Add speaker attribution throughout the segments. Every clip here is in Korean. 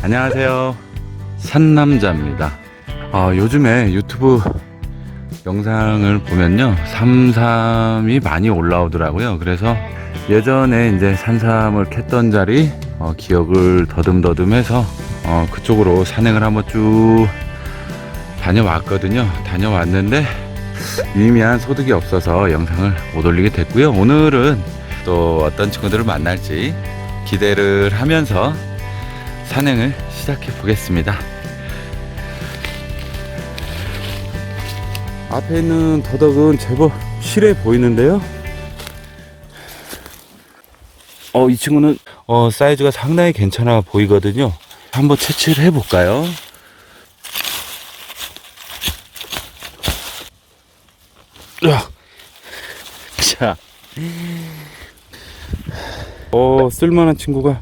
Speaker 1: 안녕하세요. 산남자입니다. 아, 요즘에 유튜브 영상을 보면요. 삼삼이 많이 올라오더라고요. 그래서 예전에 이제 산삼을 캤던 자리 어, 기억을 더듬더듬 해서 어, 그쪽으로 산행을 한번 쭉 다녀왔거든요. 다녀왔는데 유의미한 소득이 없어서 영상을 못 올리게 됐고요. 오늘은 또 어떤 친구들을 만날지 기대를 하면서 산행을 시작해 보겠습니다. 앞에 있는 더덕은 제법 실해 보이는데요. 어, 이 친구는 어, 사이즈가 상당히 괜찮아 보이거든요. 한번 채취를 해 볼까요? 자, 어, 쓸만한 친구가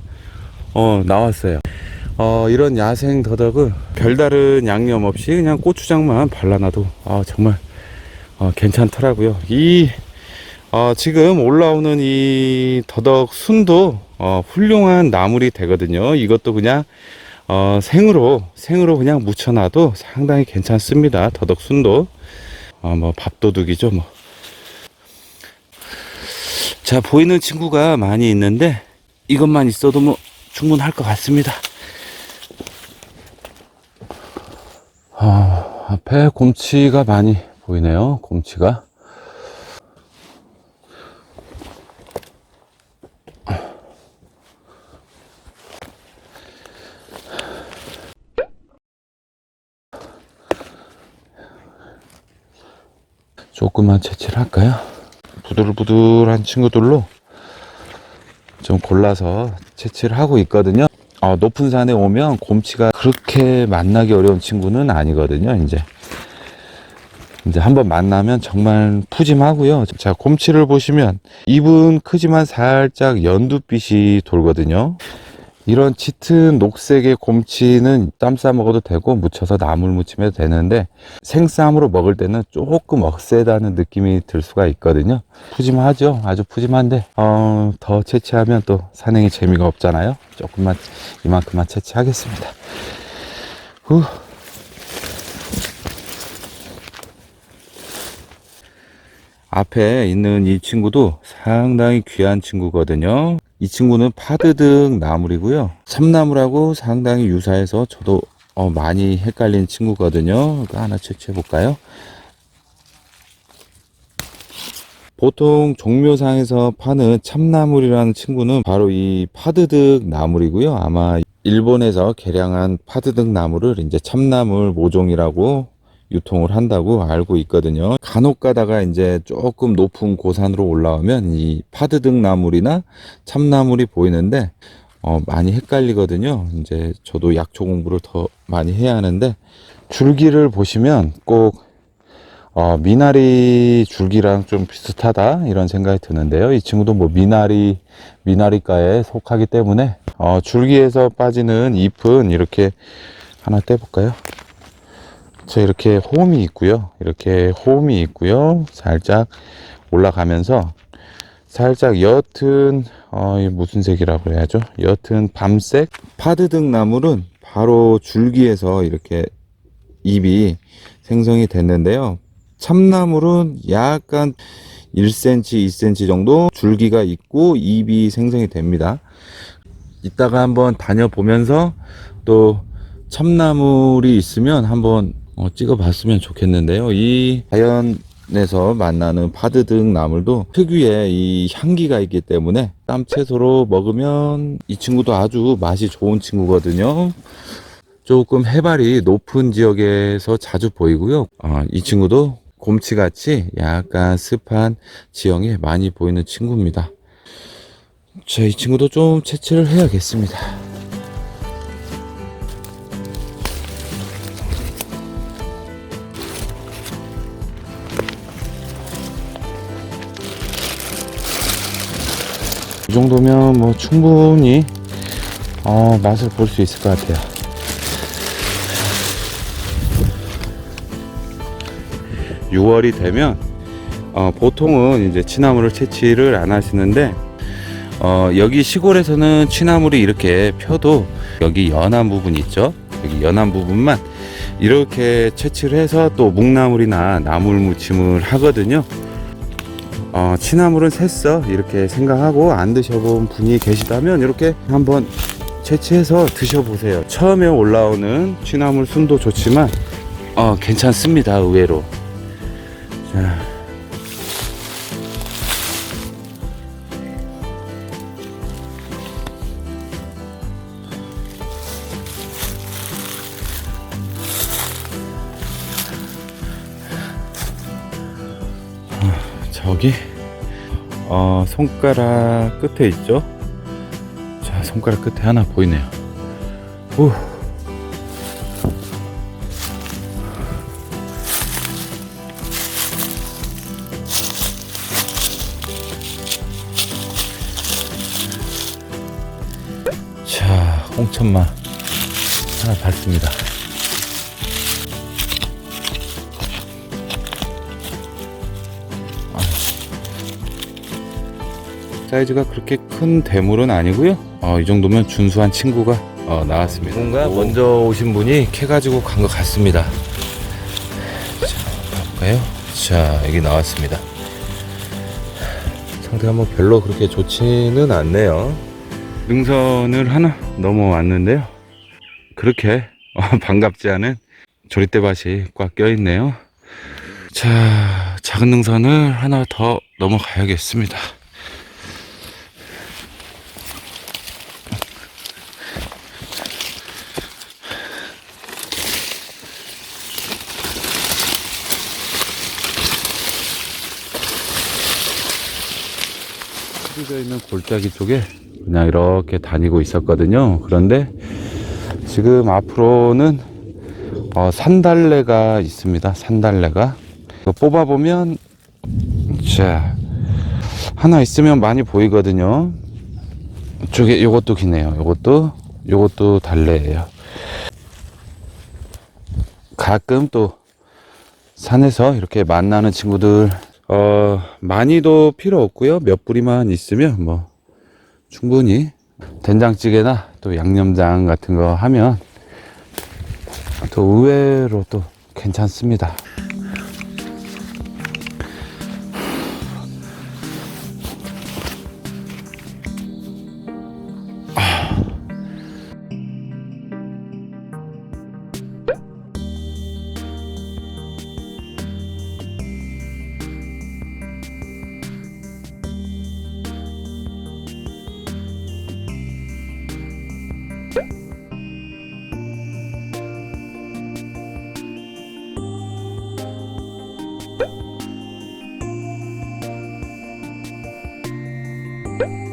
Speaker 1: 어, 나왔어요. 어, 이런 야생 더덕은 별다른 양념 없이 그냥 고추장만 발라놔도 아, 정말 어, 괜찮더라고요. 이 어, 지금 올라오는 이 더덕 순도 어, 훌륭한 나물이 되거든요. 이것도 그냥 어, 생으로 생으로 그냥 묻혀놔도 상당히 괜찮습니다. 더덕 순도 어, 뭐 밥도둑이죠. 뭐. 자 보이는 친구가 많이 있는데 이것만 있어도 뭐 충분할 것 같습니다. 아, 앞에 곰치가 많이 보이네요. 곰치가. 조금만 채취를 할까요? 부들부들한 친구들로 좀 골라서 채취를 하고 있거든요. 어, 높은 산에 오면 곰치가 그렇게 만나기 어려운 친구는 아니거든요. 이제 이제 한번 만나면 정말 푸짐하고요. 자, 곰치를 보시면 입은 크지만 살짝 연두빛이 돌거든요. 이런 짙은 녹색의 곰치는 땀싸 먹어도 되고 무쳐서 나물 무침해도 되는데 생쌈으로 먹을 때는 조금 억세다는 느낌이 들 수가 있거든요. 푸짐하죠. 아주 푸짐한데 어, 더 채취하면 또 산행이 재미가 없잖아요. 조금만 이만큼만 채취하겠습니다. 후. 앞에 있는 이 친구도 상당히 귀한 친구거든요. 이 친구는 파드득 나물이고요. 참나물하고 상당히 유사해서 저도 어, 많이 헷갈린 친구거든요. 이거 하나 채취해 볼까요? 보통 종묘상에서 파는 참나물이라는 친구는 바로 이 파드득 나물이고요. 아마 일본에서 개량한 파드득 나물을 이제 참나물 모종이라고 유통을 한다고 알고 있거든요. 간혹 가다가 이제 조금 높은 고산으로 올라오면 이 파드득 나물이나 참나물이 보이는데 어, 많이 헷갈리거든요. 이제 저도 약초 공부를 더 많이 해야 하는데 줄기를 보시면 꼭 어, 미나리 줄기랑 좀 비슷하다 이런 생각이 드는데요. 이 친구도 뭐 미나리 미나리과에 속하기 때문에 어, 줄기에서 빠지는 잎은 이렇게 하나 떼볼까요? 자 이렇게 홈이 있고요. 이렇게 홈이 있고요. 살짝 올라가면서 살짝 옅은 어, 이 무슨 색이라고 해야죠? 옅은 밤색 파드득 나물은 바로 줄기에서 이렇게 잎이 생성이 됐는데요. 참나물은 약간 1cm, 2cm 정도 줄기가 있고 잎이 생성이 됩니다. 이따가 한번 다녀보면서 또 참나물이 있으면 한번 어, 찍어봤으면 좋겠는데요. 이 자연에서 만나는 파드득 나물도 특유의 이 향기가 있기 때문에 땀 채소로 먹으면 이 친구도 아주 맛이 좋은 친구거든요. 조금 해발이 높은 지역에서 자주 보이고요. 어, 이 친구도 곰치같이 약간 습한 지형에 많이 보이는 친구입니다. 자, 이 친구도 좀 채취를 해야겠습니다. 정도면 뭐 충분히 어, 맛을 볼 수 있을 것 같아요. 6월이 되면 어, 보통은 이제 취나물을 채취를 안 하시는데 어, 여기 시골에서는 취나물이 이렇게 펴도 여기 연한 부분 있죠? 여기 연한 부분만 이렇게 채취를 해서 또 묵나물이나 나물 무침을 하거든요. 어, 취나물은 샜어 이렇게 생각하고 안 드셔본 분이 계시다면 이렇게 한번 채취해서 드셔보세요. 처음에 올라오는 취나물 순도 좋지만 어, 괜찮습니다 의외로. 자. 저기 어, 손가락 끝에 있죠? 자, 손가락 끝에 하나 보이네요. 후. 자, 홍천마 하나 밟습니다. 사이즈가 그렇게 큰 대물은 아니고요. 어, 이 정도면 준수한 친구가 어, 나왔습니다. 뭔가 먼저 오신 분이 캐 가지고 간 것 같습니다. 자, 볼까요? 자, 여기 나왔습니다. 상태가 뭐 별로 그렇게 좋지는 않네요. 능선을 하나 넘어왔는데요. 그렇게 어, 반갑지 않은 조리대밭이 꽉 껴있네요. 자, 작은 능선을 하나 더 넘어가야겠습니다. 흐려져 있는 골짜기 쪽에 그냥 이렇게 다니고 있었거든요. 그런데 지금 앞으로는 어, 산달래가 있습니다. 산달래가 뽑아보면 자 하나 있으면 많이 보이거든요. 이쪽에 요것도 기네요. 요것도 요것도 달래예요. 가끔 또 산에서 이렇게 만나는 친구들 어 많이도 필요 없고요. 몇 뿌리만 있으면 뭐 충분히 된장찌개나 또 양념장 같은 거 하면 또 의외로 또 괜찮습니다 음.